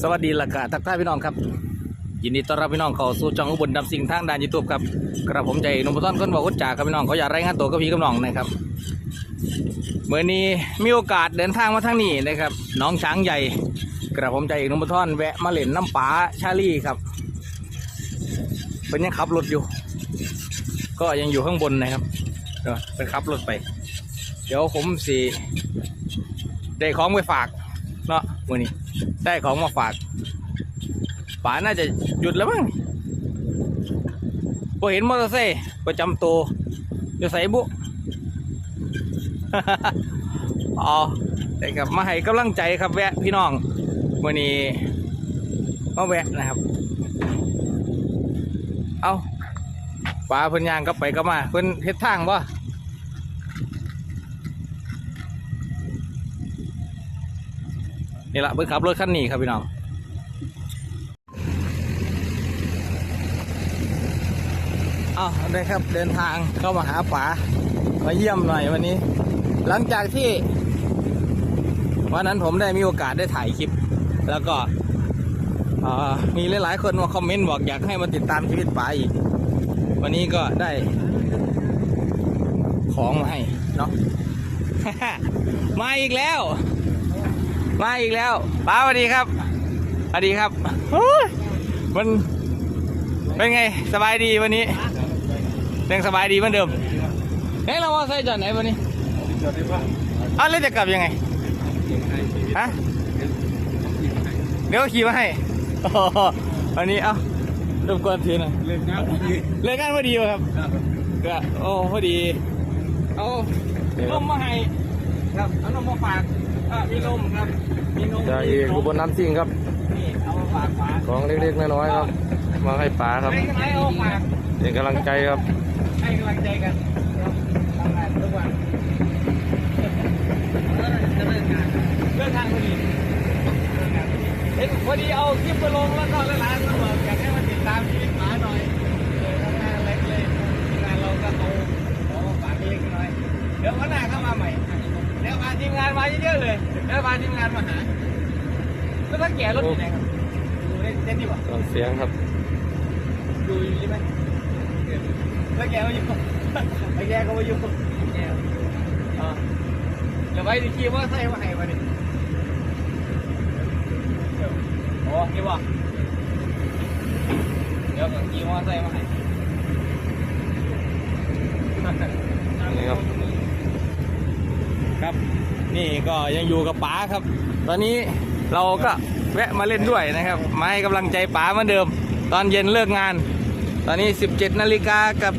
สวัสดีละกะทักทายพี่น้องครับ ยินดีต้อนรับพี่น้องเข้าสู่ช่องอุบลดำสิ่งทางด้านยูทูบครับกระผมใจนุ่มต้อนคนบอกว่าจ่าครับพี่น้องเขาอยากรายงานตัวกับพี่กับน้องนะครับเมื่อนี้มีโอกาสเดินทางมาทางนี้นะครับน้องช้างใหญ่ กระผมใจหนุ่มต้อนแวะมาเล่นน้ำป๋าชาลี่ครับเป็นยังขับรถอยู่ ก็ยังอยู่ข้างบนนะครับเดี๋ยวไปขับรถไป เดี๋ยวผมสีได้ของไปฝากเนาะมื่อนี้ ได้ของมาฝากป๋าน่าจะหยุดแล้วมั้งพอเห็นมอเตอร์ไซค์ประจำตัวอยู่ใส่บุอ๋อได้ครับมาให้กำลังใจครับแวะพี่น้องมื่อนี้มาแวะนะครับ เอาป๋าเพิ่นยางกลับไปกลับมาเพิ่นเฮ็ดทางบ่ นี่แหละเพิ่งขับรถคันนี้ครับพี่น้องเอาได้ครับเดินทางเข้ามาหาป๋ามาเยี่ยมหน่อยวันนี้ หลังจากที่วันนั้นผมได้มีโอกาสได้ถ่ายคลิป แล้วก็มีหลายๆคนมาคอมเมนต์บอกอยากให้มาติดตามชีวิตป๋าอีก วันนี้ก็ได้ ของมาให้เนาะมาอีกแล้ว มาอีกแล้วป้าสวัสดีครับสวัสดีครับโอ้ยมันเป็นไงสบายดีวันนี้ยังสบายดีเหมือนเดิมเฮ้ยเราว่าใส่จอดไหนวันนี้อ้าวแล้วจะกลับยังไงฮะเดี๋ยวขี่มาให้โอ้โหวันนี้เอ้ารบกวนถือหน่อยเล่นงานดีเลิกงานพอดีวะครับก็โอ้พอดีเอาลมมาให้ครับเอานมมาฝากอะ มีนมครับมีนมจ่าเอกอุบลน้ำซิ่งครับ นี่เอามาฝากฝากของเล็กๆน้อยๆครับ มาให้ป๋าครับให้ให้เอาฝากเป็นกำลังใจครับ ให้กำลังใจกันครับทำงานทุกวันจะเลิกงานเลิกงานพอดีเลิกงานพอดีเห็นพอดีเอาคลิปไปลงแล้วก็หลายๆคนบอกอยากให้มาติดตามชีวิต อะๆเลยเดี๋ยวพาทีมงานมาหาแล้วถ้าแก่รถอยู่ไหนครับอยู่ในเต็นท์ดีกว่าตอนเสียงครับอยู่อยู่นี่ไหมแล้วแกมาอยู่แล้วแกก็มาอยู่แกอ่าเดี๋ยวไปดิขี่ว่าใส่มาให้มาดิโอ้นี่วะเดี๋ยวก็ขี่ว่าใส่มาให้นี่ครับครับ นี่ก็ยังอยู่กับป๋าครับ ตอนนี้เราก็แวะมาเล่นด้วยนะครับ มาให้กำลังใจป๋าเหมือนเดิม ตอนเย็นเลิกงาน ตอนนี้ 17นาฬิกากับ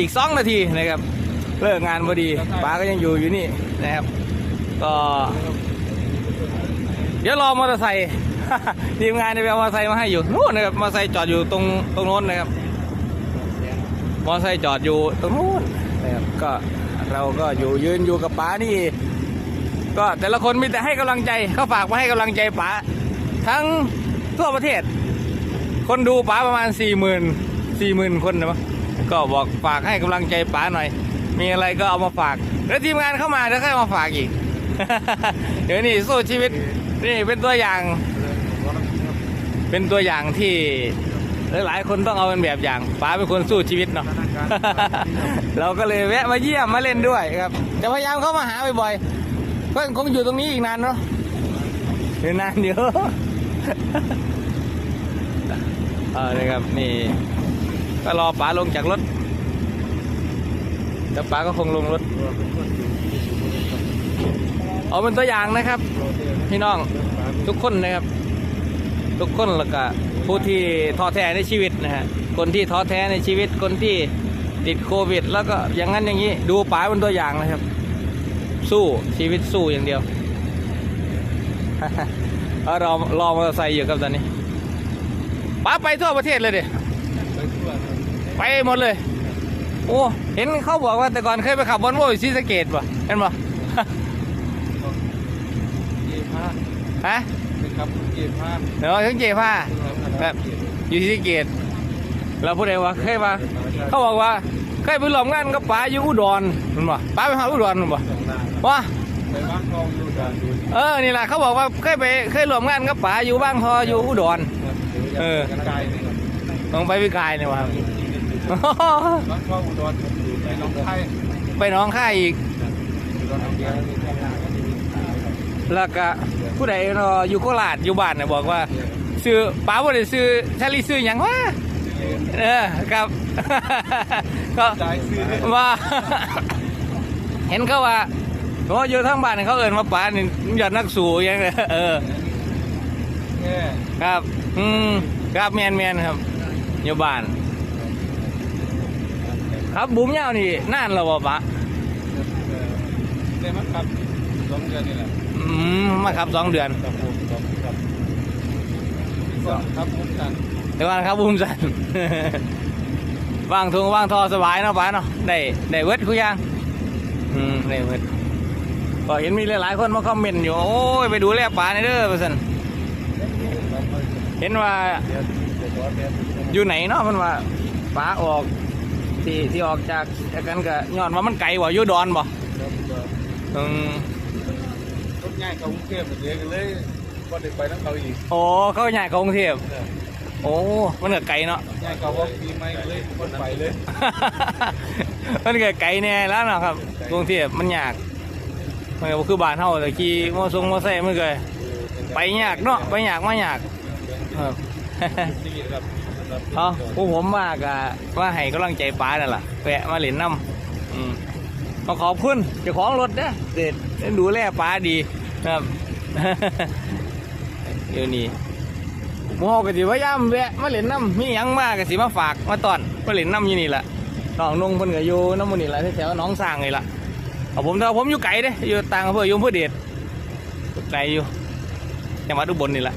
อีก2นาทีนะครับ เลิกงานพอดีป๋าก็ยังอยู่อยู่นี่นะครับ ก็เดี๋ยวรอมอเตอร์ไซค์ทีมงานจะไปเอามอเตอร์ไซค์มาให้อยู่นู่นนะครับมอเตอร์ไซค์จอดอยู่ตรงตรงโน้นนะครับมอเตอร์ไซค์จอดอยู่ตรงนู้นนะครับก็เราก็อยู่ยืนอยู่กับป๋านี่ ก็แต่ละคนมีแต่ให้กำลังใจเขาฝากมาให้กำลังใจป๋าทั้งทั่วประเทศ คนดูป๋าประมาณสี่หมื่นสี่หมื่นคนนะมั้งก็บอกฝากให้กำลังใจป๋าหน่อย มีอะไรก็เอามาฝากแล้วทีมงานเข้ามาแล้วค่อยมาฝากอีก เดี๋ยวนี่สู้ชีวิตนี่เป็นตัวอย่าง เป็นตัวอย่างที่หลายๆคนต้องเอาเป็นแบบอย่างป๋าเป็นคนสู้ชีวิตเนาะเราก็เลยแวะมาเยี่ยมมาเล่นด้วยครับ จะพยายามเข้ามาหาบ่อยๆ ก็คงอยู่ตรงนี้อีกนานเนาะเดี๋ยวนานเดี๋ยวเออนี่ครับนี่ก็รอป๋าลงจากรถแล้วป๋าก็คงลงรถเอาเป็นตัวอย่างนะครับ พี่น้องทุกคนนะครับ ทุกคนแล้วก็ผู้ที่ท้อแท้ในชีวิตนะฮะคนที่ท้อแท้ในชีวิตคนที่ติดโควิด แล้วก็อย่างนั้นอย่างนี้ดูป๋าเป็นตัวอย่างนะครับ สู้ชีวิตสู้อย่างเดียวเอารอรอมอเตอร์ไซค์อยู่ครับตอนนี้ป๋าไปทั่วประเทศเลยเดิไปหมดเลย โอ้เห็นเขาบอกว่าแต่ก่อนเคยไปขับบอลโว้ยซีสะเกตป่ะเห็นป่ะเกียร์ผ้าฮะเป็นครับเกียร์ผ้าเดี๋ยวถึงเจผ้าแบบอยู่ที่เกตเราพูดเองว่าเคยมาเขาบอกว่าเคยไปร่วมงานกับป๋าอยู่อุดรมันบ่ป๋าไปหาอุดรมันบ่สองนาน ว่าไปบ้านคลองดูกันดูเออนี่แหละเขาบอกว่าเคยไปเคยร่วมงานกับป๋าอยู่บ้างทออยู่อุดร เออกันไกลนี่ครับต้องไปวิกายเนี่ยวะครับบ้านพ่ออุดรไปหน้องไข่ไปหน้องค่ายอีกอุดรหนองเดียวแล้วก็ผู้ใดเนาะอยู่โคราชอยู่บ้านเนี่ยบอกว่า ซื้อป๋าบ่ได้ซื้อชาลีซื้อหยังวะเออครับ ก็ จ่ายซื้อว่า เห็นเขาว่า โอ้อยู่ทั้งบ้านเขาเอินมาป๋านี่ยอดนักสู้อยังเลยเออแค่ครับ อืมครับแมนแมนครับอยู่บ้าน ครับบุ้มยาวนี่นานแล้วบ่ปะเนี่ยมันครับสองเดือนนี่แหละอืมมาครับสองเดือนครับผมครับครับครับผมกันเดี๋ยวก่อนครับบุ้มสันว่างทุงว่างทอสบายเนาะป้าเนาะได้ได้เวิร์ดคุยยังอืมได้เวิร์ด ก็เห็นมีหลายๆคนมาคอมเมนต์อยู่ โอ้ย ไปดูแลป้าในอยเด้อประสันเห็นว่าเดี๋ยวเดี๋ยวเดี๋ยวอยู่ไหนเนาะมันว่าป้าออกที่ที่ออกจากจากกันก็ย้อนว่ามันไกลกว่าอยู่ดอนบ่อืมรถง่ายเขากรุงเทพเดียวกันเลยว่าได้ไปน้ำเขาอีกโอ้เขาใหญ่กรุงเทพโอ้มันก็ไกลเนาะง่ายเขาว่าปีใหม่เลยคนไปเลย มันก็ไกลแน่แล้วเนาะครับกรุงเทพมันยาก มันก็บ่คือบ้านเฮาแต่ขี่มอทรงมอไซค์มันก็ไปยากเนาะไปยากมายากครับ เอาผู้ผมมากอะว่าให้กำลังใจป้านั่นล่ะแวะมาเล่นน้ำอืมก็ขอบคุณเจ้าของรถนะเด็ดดูแลป้าดีครับ เดี๋ยวนี้หมูเฮาก็สิพยายามแวะมาเล่นน้ำมีหยังมากก็สิมาฝากมาตอนมาเล่นน้ำอยู่นี่แหละน้องนงเพิ่นก็อยู่น้ำมันนี่แหละแถวๆหน้องสร้างนี่ล่ะ เอาผมถ้าผมอยู่ไกลเด้อยู่ต่างอำเภออยู่อำเภอเดชไกลอยู่จังหวัดอุบลนี่แหละ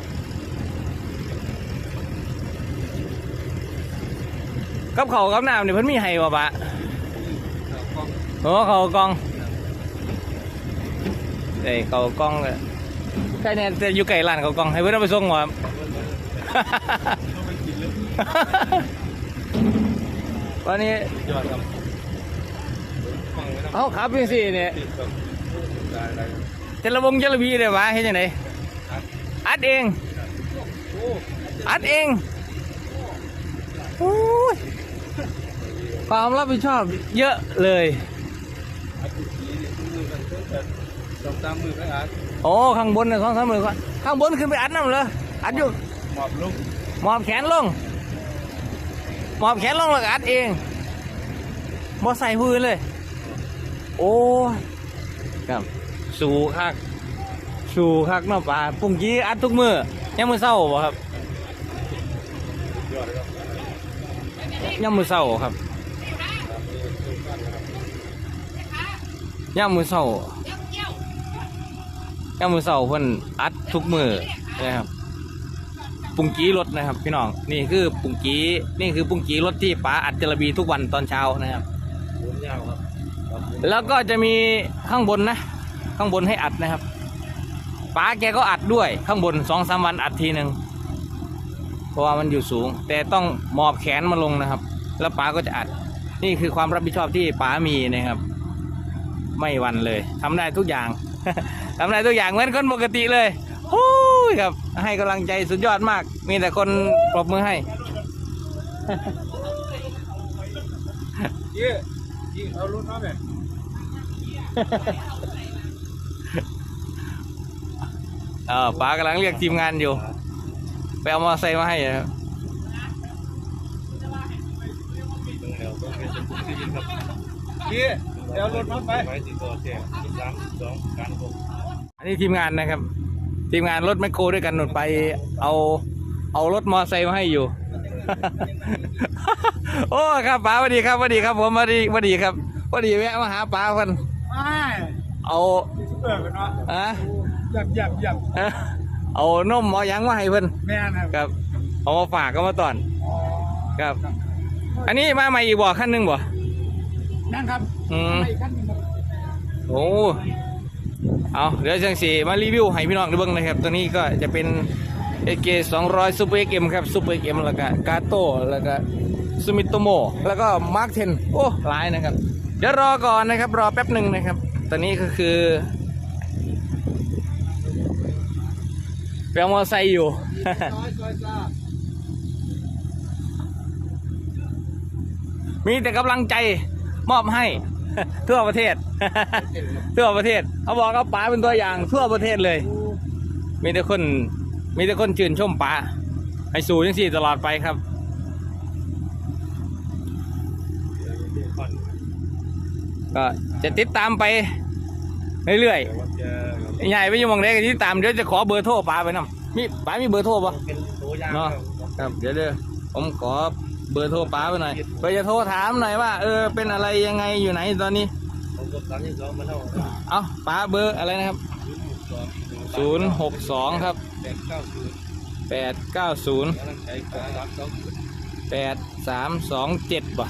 กับเขาวกับน้ำเนี่ยเพิ่นมีให้บ่ปะโอ้เขาวกล่องเอ้ยเขาวกล่องเลยใกล้เนี่ยจะอยู่ไกลร้านเขาวกล่องให้เพิ่นเอาไปส่งบ่ครับวันนี้ ยอดครับฟังไว้นะเขาขับยังสี่เนี่ยติดครับได้ได้เจระวงเจระพีเลยวะเฮ็ดยังไงอัดเอง อัดเองโอ้ยความรับผิดชอบเยอะเลยอาทิตย์นี้มือกันเพิ่มแต่สองสามมือไม่อาจโอ้ข้างบนน่ะสองสามหมื่นกว่าข้างบนขึ้นไปอัดน้ำเลยอัดอยู่หมอบลุกหมอบแขนลงหมอบแขนลงแล้วก็อัดเองบ่ใส่พื้นเลย โอ้ครับสูคักสูคักเนาะป่าปุ่งกี้อัดทุกมือยังมือเศร้าบ่ครับยอดเลยครับยังมือเศร้าครับยังมือเศร้ายังมือเศร้าเพิ่นอัดทุกมือนะครับปุงกี้รถนะครับ พี่น้องนี่คือปุงกี้นี่คือปุงกี้รถที่ป๋าอัดจระบีทุกวันตอนเช้านะครับหมุนยาวครับ แล้วก็จะมีข้างบนนะ ข้างบนให้อัดนะครับป๋าแกก็อัดด้วยข้างบนสองสามวันอัดทีหนึ่งเพราะว่ามันอยู่สูง แต่ต้องหมอบแขนมาลงนะครับ แล้วป๋าก็จะอัด นี่คือความรับผิดชอบที่ป๋ามีนะครับ ไม่วันเลยทำได้ทุกอย่างทำได้ทุกอย่างเหมือนคนปกติเลยโอ้ยครับ ให้กำลังใจสุดยอดมาก มีแต่คนปรบมือให้ ยี่ยี่เอารถมาแบบเออป๋ากำลังเรียกทีมงานอยู่ ไปเอามอเตอร์ไซค์มาให้นะครับยี่เอารถมาไปไปติดต่อเสียสามสองการหกอันนี้ทีมงานนะครับ ทีมงานรถแมคโครด้วยกันหนุนไป เอา เอารถมอเตอร์ไซค์มาให้อยู่ โอ้ครับป๋าสวัสดีครับสวัสดีครับผมสวัสดีสวัสดีครับสวัสดีแวะมาหาป๋าเพิ่นไม่เอาเปิดกันเนาะอะหยับหยับหยับเอานมเอาหยังมาให้เพิ่นแม่นะครับเอามาฝากก็มาตอนครับ อันนี้มาใหม่อีกบ่ขั้นหนึ่งบ่ นั่นครับอืม ไปขั้นหนึ่งครับโอ้เอาเดี๋ยวจังสีมารีวิวให้พี่น้องได้เบิ่งนะครับ ตัวนี้ก็จะเป็น AK 200 Super XM ครับ Super XM แล้วก็กาโต้แล้วก็ ซูมิโตโมแล้วก็มาร์ค10โอ้หลายนะครับ เดี๋ยวรอก่อนนะครับ รอแป๊บหนึ่งนะครับ ตอนนี้ก็คือไปเอามอไซค์อยู่มีแต่กำลังใจมอบให้ ทั่วประเทศ ทั่วประเทศเขาบอกเอาป๋าเป็นตัวอย่าง ทั่วประเทศเลย มีแต่คน มีแต่คนชื่นชมป๋าให้สู้ยังสี่ตลอดไปครับ ก็จะติดตามไปเรื่อยแต่ว่าจะๆใหญ่ไปอยังมองได้ก็ติดตามเดี๋ยวจะขอเบอร์โทรป๋าไปนำมีป๋ามีเบอร์โทรปะเป็นตัวอย่างเนาะครับเดี๋ยวเดี๋ยวผมขอเบอร์โทรป๋าไปหน่อยเพื่อจะโทรถามหน่อยว่า เออเป็นอะไรยังไงอยู่ไหนตอนนี้ผมกดสามที่สองมาเท่าเอาป๋าเบอร์อะไรนะครับศูนย์หกสองครับแปดเก้าศูนย์แปดเก้าศูนย์กำลังใจของรักต้องแปดสามสองเจ็ดบ่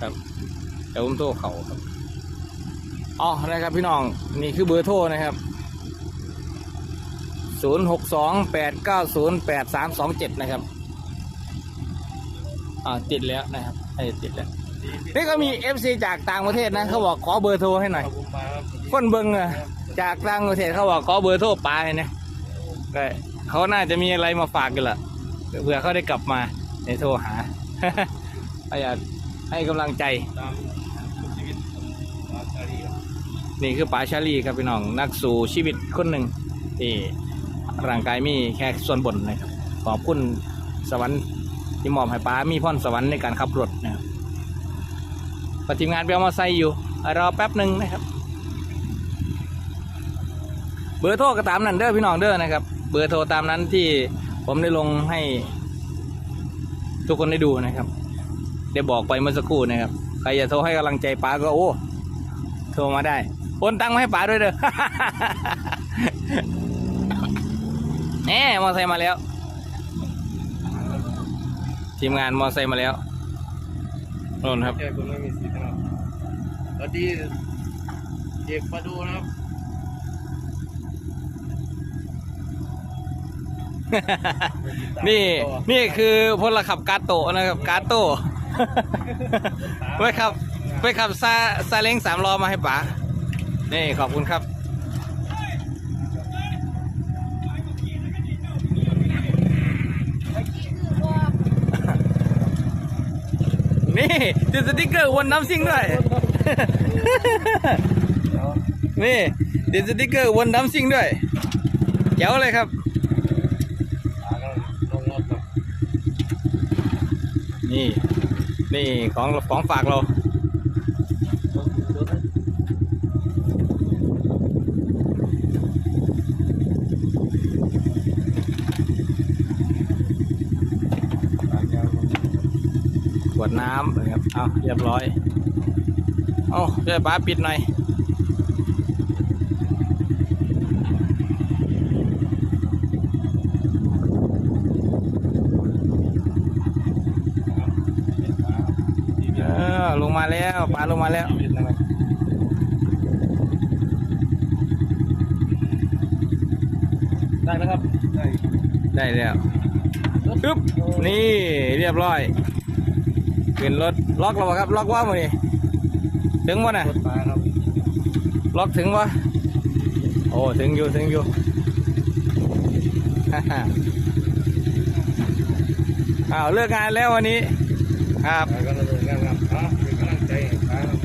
ครับเดี๋ยวผมโทรเขาครับอ๋อนะครับพี่น้องนี่คือเบอร์โทรนะครับศูนย์หกสองแปดเก้าศูนย์แปดสามสองเจ็ดนะครับอ่าติดแล้วนะครับให้ติดแล้ว นี่ก็มีเอฟซีจากต่างประเทศนะเขาบอกขอเบอร์โทรให้หน่อยคนเบิงอะจากต่างประเทศเขาบอกขอเบอร์โทรไปนะก็เขาน่าจะมีอะไรมาฝากกันละเผื่อเขาได้กลับมาในโทรหาก็อยา ให้กำลังใจ ตามชีวิตของอาชาลีครับนี่คือป๋าชาลีครับพี่น้องนักสู่ชีวิตคนหนึ่งที่ร่างกายมีแค่ส่วนบนนะครับขอบคุณสวรรค์ที่มอบให้ป๋ามีพรสวรรค์ในการขับรถนะครับปฏิมงานไปเอามาใส่อยู่รอแป๊บหนึ่งนะครับ เบอร์โทรก็ตามนั้นเด้อพี่น้องเด้อนะครับ เบอร์โทรตามนั้นที่ผมได้ลงให้ทุกคนได้ดูนะครับ ได้บอกไปเมื่อสักครู่นะครับ ใครจะโทรให้กำลังใจป๋าก็โอ้โทรมาได้โอนตังค์มาให้ป๋าด้วยเด้อแหมมอไซค์มาแล้ว ทีมงานมอไซค์มาแล้วโน่นครับแค่คนไม่มีสิทธิ์นะครับสวัสดีเด็กมาดูนะครับ นี่นี่คือพลขับกาโตะนะครับกาโตะ ไปขับไปขับซาซาเล้งสามล้อมาให้ป๋านี่ขอบคุณครับนี่ติดสติ๊กเกอร์วนน้ำซิ่งด้วย นี่ติดสติ๊กเกอร์วนน้ำซิ่งด้วยเจ๋วเลยครับ อ่าก็ลงรถครับ นี่ นี่ของของฝากเราขวดน้ำนะครับ เอาเรียบร้อย เอาช่วยป้าปิดหน่อย ลงมาแล้วป้าลงมาแล้วได้แล้วครับ ได้ได้แล้วปึ๊บนี่เรียบร้อยขึ้นรถล็อกแล้วบ่ครับ ล็อกว่ามือนี่ถึงวะน่ะรถมาครับล็อกถึงวะโอ้ถึงอยู่ถึงอยู่ฮ่าฮ่าอ้าวเลิกงานแล้ววันนี้ ครับแล้วก็ดำเนินการครับอะเป็นกำลังใจให้ครับ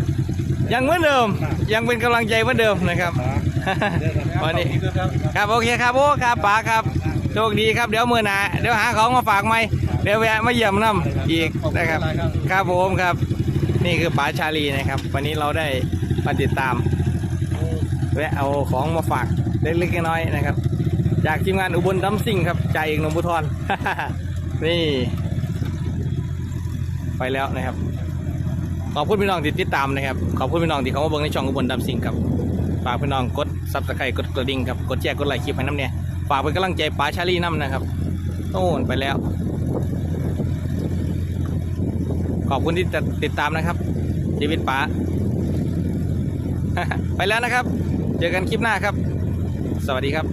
ยังเหมือนเดิม ยังเป็นกำลังใจเหมือนเดิมนะครับ วันนี้ครับโอเคครับโอ้ครับป๋าครับโชคดีครับเดี๋ยวมือหนาเดี๋ยวหาของมาฝากใหม่เดี๋ยวแวะมาเยี่ยมน้ำอีกนะครับ ครับผมครับ นี่คือป๋าชาลีนะครับ วันนี้เราได้มาติดตาม แวะเอาของมาฝากเล็กๆน้อยๆนะครับ จากทีมงานอุบลดัมซิ่งครับใจายเอกหนองบุทรนี่ ไปแล้วนะครับ ขอบคุณพี่น้องที่ติดตามนะครับ ขอบคุณพี่น้องที่เขามาเบิ่งในช่องอุบลดัมซิ่งครับ ฝากพี่น้องกดซับสไครต์กดกระดิ่งครับ กดแชร์กดไลค์คลิปให้น้ำเนี่ย ฝากเป็นกำลังใจป๋าชาลีน้ำนะครับโน่นไปแล้ว ขอบคุณที่ติดตามนะครับ ชีวิตป๋าไปแล้วนะครับ เจอกันคลิปหน้าครับ สวัสดีครับ